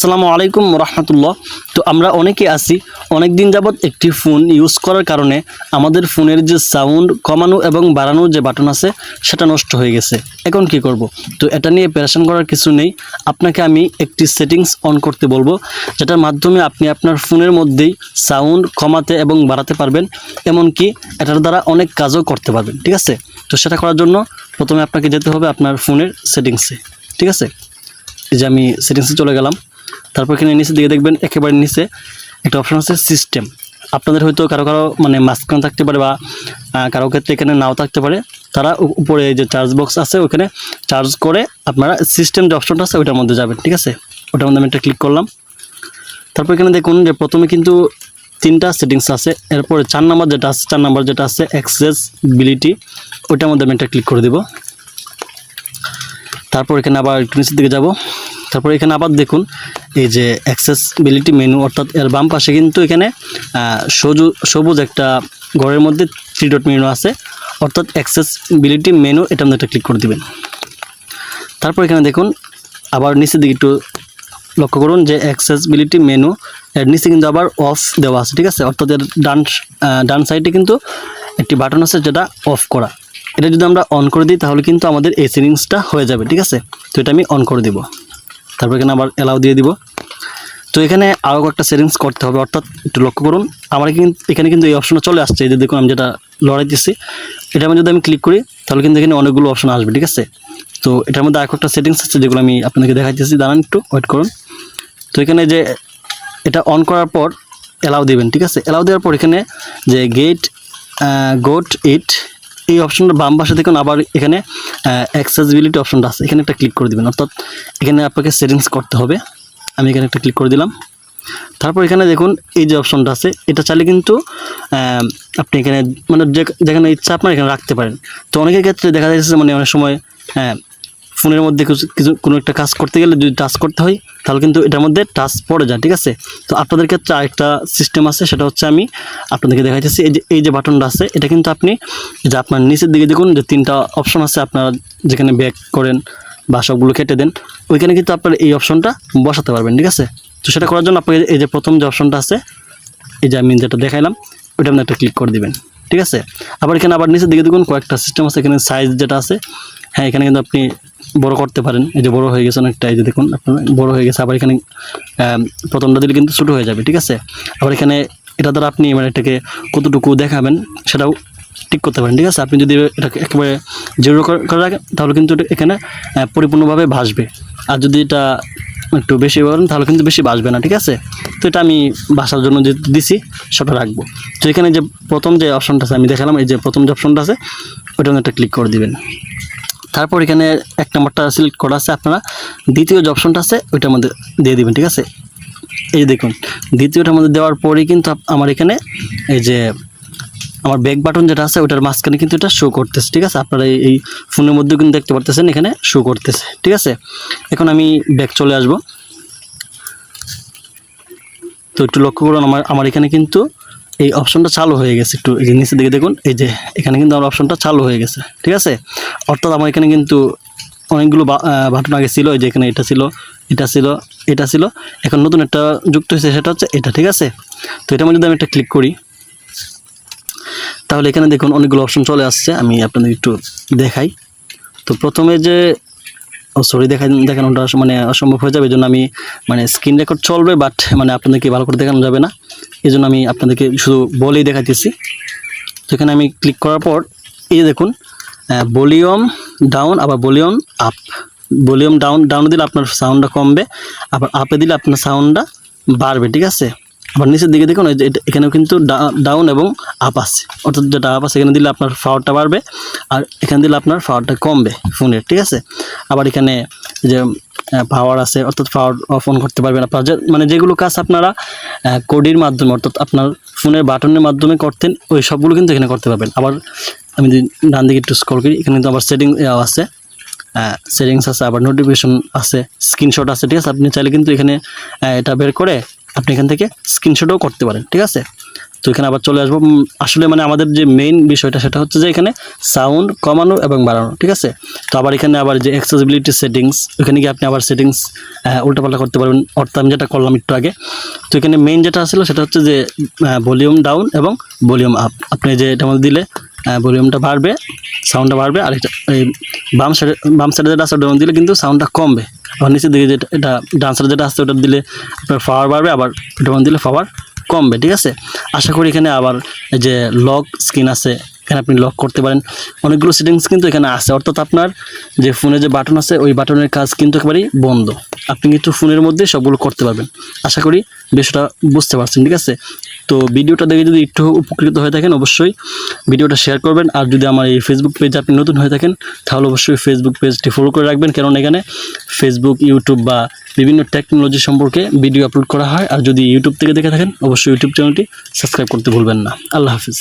আসসালামু আলাইকুম রহমতুল্লাহ। তো আমরা অনেকে আছি অনেক দিন যাবৎ একটি ফোন ইউজ করার কারণে আমাদের ফোনের যে সাউন্ড কমানো এবং বাড়ানোর যে বাটন আছে, সেটা নষ্ট হয়ে গেছে। এখন কি করব? তো এটা নিয়ে প্যারেশান করার কিছু নেই। আপনাকে আমি একটি সেটিংস অন করতে বলব, যেটার মাধ্যমে আপনি আপনার ফোনের মধ্যেই সাউন্ড কমাতে এবং বাড়াতে পারবেন। এমনকি এটার দ্বারা অনেক কাজও করতে পারবেন, ঠিক আছে? তো সেটা করার জন্য প্রথমে আপনাকে যেতে হবে আপনার ফোনের সেটিংসে ঠিক আছে? এই যে আমি সেটিংসে চলে গেলাম। তারপর এখানে নিচে দিকে দেখবেন একেবারে নিচে একটা অপশন আছে সিস্টেম আপনাদের হয়তো কারও কারও মানে মাঝখানে থাকতে পারে বা কারও ক্ষেত্রে এখানে নাও থাকতে পারে। তারা উপরে যে চার্জ বক্স আছে ওখানে চার্জ করে আপনারা সিস্টেম যে অপশনটা আছে, ওইটার মধ্যে যাবেন, ঠিক আছে? ওটার মধ্যে আমি একটা ক্লিক করলাম। তারপর এখানে দেখুন যে প্রথমে কিন্তু তিনটা সেটিংস আছে। এরপরে চার নাম্বার যেটা আছে, চার নাম্বার যেটা আছে অ্যাক্সেসবিলিটি ওইটার মধ্যে আমি একটা ক্লিক করে দেবো। তারপর এখানে আবার একটু নিচের দিকে যাব। তারপর এখানে আবার দেখুন এই যে অ্যাক্সেসবিলিটি মেনু অর্থাৎ এর বাম পাশে কিন্তু এখানে সবুজ একটা ঘরের মধ্যে থ্রি ডট মেনু আছে। অর্থাৎ অ্যাক্সেসবিলিটি মেনু এটা আপনি একটা ক্লিক করে দিবেন। তারপর এখানে দেখুন, আবার নিচের দিকে একটু লক্ষ্য করুন যে অ্যাক্সেসবিলিটি মেনু এর নিচে কিন্তু আবার অফ দেওয়া আছে, ঠিক আছে? অর্থাৎ এর ডান ডান সাইডে কিন্তু একটি বাটন আছে যেটা অফ করা। এটা যদি আমরা অন করে দিই, তাহলে কিন্তু আমাদের এই সেটিংসটা হয়ে যাবে, ঠিক আছে? তো এটা আমি অন করে দিব। তারপর এখানে আবার অ্যালাউ দিয়ে দিব। তো এখানে আরও একটা সেটিংস করতে হবে, অর্থাৎ একটু লক্ষ্য করুন, আমার কিন্তু এখানে কিন্তু এই অপশনটা চলে আসছে, এই যে দেখুন আমি যেটা লড়াই লড়াইতেছি এটা আমি যদি আমি ক্লিক করি, তাহলে কিন্তু এখানে অনেকগুলো অপশন আসবে, ঠিক আছে? তো এটার মধ্যে আরেকটা সেটিংস আছে, যেগুলো আমি আপনাদেরকে দেখাইতেছি। দাঁড়ান একটু ওয়েট করুন। তো এখানে যে এটা অন করার পর অ্যালাউ দিবেন, ঠিক আছে? অ্যালাউ দেওয়ার পর এখানে যে গেট গোট ইট এই অপশনটা বাম পাশে দেখুন, আবার এখানে অ্যাক্সেসিবিলিটি অপশনটা আছে। এখানে একটা ক্লিক করে দেবেন, অর্থাৎ এখানে আপনাকে সেটিংস করতে হবে। আমি এখানে একটা ক্লিক করে দিলাম। তারপর এখানে দেখুন, এই যে অপশনটা আছে, এটা চালে কিন্তু আপনি এখানে মানে যেখানে ইচ্ছা আপনার এখানে রাখতে পারেন। তো অনেকের ক্ষেত্রে দেখা যাচ্ছে মানে অনেক সময় হ্যাঁ ফোনের মধ্যে কিছু কিছু, কোনো একটা কাজ করতে গেলে যদি টাচ করতে হয়, তাহলে কিন্তু এটার মধ্যে টাচ পড়ে যায়, ঠিক আছে? তো আপনাদের ক্ষেত্রে আরেকটা সিস্টেম আছে, সেটা হচ্ছে আমি আপনাদেরকে দেখাইতেছি। এই যে এই যে বাটনটা আছে, এটা কিন্তু আপনি যে আপনার নিচের দিকে দেখুন, যে তিনটা অপশন আছে, আপনারা যেখানে ব্যাক করেন বা সবগুলো কেটে দেন, ওইখানে কিন্তু আপনার এই অপশনটা বসাতে পারবেন, ঠিক আছে? তো সেটা করার জন্য আপনাকে এই যে প্রথম যে অপশনটা আছে, এই যে আমি যেটা দেখাইলাম, ওইটা আপনি একটা ক্লিক করে দিবেন, ঠিক আছে? আবার এখানে আবার নিচের দিকে দেখুন, কয়েকটা সিস্টেম আছে, এখানে সাইজ যেটা আছে হ্যাঁ এখানে কিন্তু আপনি বড় করতে পারেন। এই যে বড় হয়ে গেছে অনেকটা, এই যে দেখুন আপনার, বড় হয়ে গেছে। আবার এখানে প্রথমটা দিলে কিন্তু ছোটো হয়ে যাবে, ঠিক আছে? আবার এখানে এটা দ্বারা আপনি মানে এটাকে কতটুকু দেখাবেন সেটাও ঠিক করতে পারেন, ঠিক আছে? আপনি যদি এটাকে একেবারে জিরো করে রাখেন তাহলে কিন্তু এটা এখানে পরিপূর্ণভাবে ভাসবে। আর যদি এটা একটু বেশি করেন, তাহলে কিন্তু বেশি বাসবে না, ঠিক আছে? তো এটা আমি বাসার জন্য যে দিছি, সেটা রাখব। তো এখানে যে প্রথম যে অপশনটা আছে, আমি দেখালাম, এই যে প্রথম যে অপশনটা আছে ওইটা একটা ক্লিক করে দিবেন। তারপর এখানে এক নম্বরটা সিলেক্ট করা আছে আপনারা। দ্বিতীয় যে অপশনটা আছে, ওইটার মধ্যে দিয়ে দিবেন, ঠিক আছে? এই দেখুন, দ্বিতীয়টার মধ্যে দেওয়ার পরেই কিন্তু আমার এখানে এই যে আমার ব্যাক বাটন যেটা আছে ওটার মাঝখানে কিন্তু এটা শো করতেছে, ঠিক আছে? আপনারা এই ফোনের মধ্যেও কিন্তু দেখতে পারতেছেন, এখানে শো করতেছে, ঠিক আছে? এখন আমি ব্যাক চলে আসব। তো একটু লক্ষ্য করুন, আমার আমার এখানে কিন্তু এই অপশনটা চালু হয়ে গেছে একটু এই যে দিকে দেখুন। এই যে এখানে কিন্তু আমার অপশনটা চালু হয়ে গেছে, ঠিক আছে? অর্থাৎ আমার এখানে কিন্তু অনেকগুলো বাটন আগে ছিল যে এখানে এটা ছিল এটা ছিল এটা ছিল। এখন নতুন একটা যুক্ত হয়েছে, সেটা হচ্ছে এটা, ঠিক আছে? তো এটার মধ্যে যদি আমি একটা ক্লিক করি, তাহলে এখানে দেখুন অনেকগুলো অপশন চলে আসছে, আমি আপনাদের একটু দেখাই। তো প্রথমে যে, ও সরি দেখা, দেখানোটা মানে অসম্ভব হয়ে যাবে, এই জন্য আমি মানে স্ক্রিন রেকর্ড চলবে বাট মানে আপনাদেরকে ভালো করে দেখানো যাবে না। এই জন্য আমি আপনাদেরকে শুধু বলেই দেখাতেছি তো এখানে আমি ক্লিক করার পর, এই যে দেখুন ভলিউম ডাউন আবার volume up volume down down দিলে আপনার সাউন্ডটা কমবে, আবার আপে দিলে আপনার সাউন্ডটা বাড়বে, ঠিক আছে? আবার নিচের দিকে দেখুন এখানেও কিন্তু ডাউন এবং আপ আছে। অর্থাৎ যেটা আপ আছে, এখানে দিলে আপনার পাওয়ারটা বাড়বে, আর এখানে দিলে আপনার পাওয়ারটা কমবে ফোনের, ঠিক আছে? আবার এখানে যে পাওয়ার আছে, অর্থাৎ পাওয়ার অফ অন করতে পারবেন আপনারা। মানে যেগুলো কাজ আপনারা কোডির মাধ্যমে, অর্থাৎ আপনার ফোনের বাটনের মাধ্যমে করতেন, ওই সবগুলো কিন্তু এখানে করতে পারবেন। আবার আমি যদি ডান দিকে একটু স্ক্রল করি, এখানে কিন্তু আবার সেটিং আছে। সেটিংস আছে, আবার নোটিফিকেশন আছে স্ক্রিনশট আছে, ঠিক আছে? আপনি চাইলে কিন্তু এখানে এটা বের করে আপনি এখান থেকে স্ক্রিনশটও করতে পারেন, ঠিক আছে? তো এখানে আবার চলে আসব। আসলে মানে আমাদের যে মেইন বিষয়টা সেটা হচ্ছে যে এখানে সাউন্ড কমানো এবং বাড়ানো, ঠিক আছে? তো আবার এখানে আবার যে অ্যাক্সেসিবিলিটি সেটিংস ওখানে গিয়ে আপনি আবার সেটিংস উল্টাপাল্টা করতে পারবেন। অর্থাৎ আমি যেটা করলাম একটু আগে। তো এখানে মেইন যেটা ছিল সেটা হচ্ছে যে ভলিউম ডাউন এবং ভলিউম আপ আপনি যে এটা মধ্যে দিলে ভলিউমটা বাড়বে সাউন্ডটা বাড়বে, আর এটা, এই বাম সাইডে বাম সাইডে যেটা আছে মধ্যে দিলে কিন্তু সাউন্ডটা কমবে। আবার নিচের দিকে যেটা, এটা ডান সাইডে যেটা আসছে ওটা দিলে আপনার পাওয়ার বাড়বে, আবার মধ্যে দিলে পাওয়ার কমবে ঠিক আছে? আশা করি এখানে আবার যে লক স্ক্রিন আছে এখানে আপনি লক করতে পারেন। অনেকগুলো সেটিংস কিন্তু এখানে আছে। অর্থাৎ আপনার যে ফোনে যে বাটন আছে, ওই বাটনের কাজ কিন্তু একেবারেই বন্ধ। আপনি কিন্তু ফোনের মধ্যে সবগুলো করতে পারবেন। আশা করি বিষয়টা বুঝতে পারছেন, ঠিক আছে? তো ভিডিওটা দেখে যদি একটু উপকৃত হয়ে থাকেন, অবশ্যই ভিডিওটা শেয়ার করবেন। আর যদি আমার এই ফেসবুক পেজ আপনি নতুন হয়ে থাকেন, তাহলে অবশ্যই ফেসবুক পেজটি ফলো করে রাখবেন। কারণ এখানে ফেসবুক ইউটিউব বা বিভিন্ন টেকনোলজি সম্পর্কে ভিডিও আপলোড করা হয়। আর যদি ইউটিউব থেকে দেখে থাকেন, অবশ্যই ইউটিউব চ্যানেলটি সাবস্ক্রাইব করতে ভুলবেন না। আল্লাহ হাফিজ।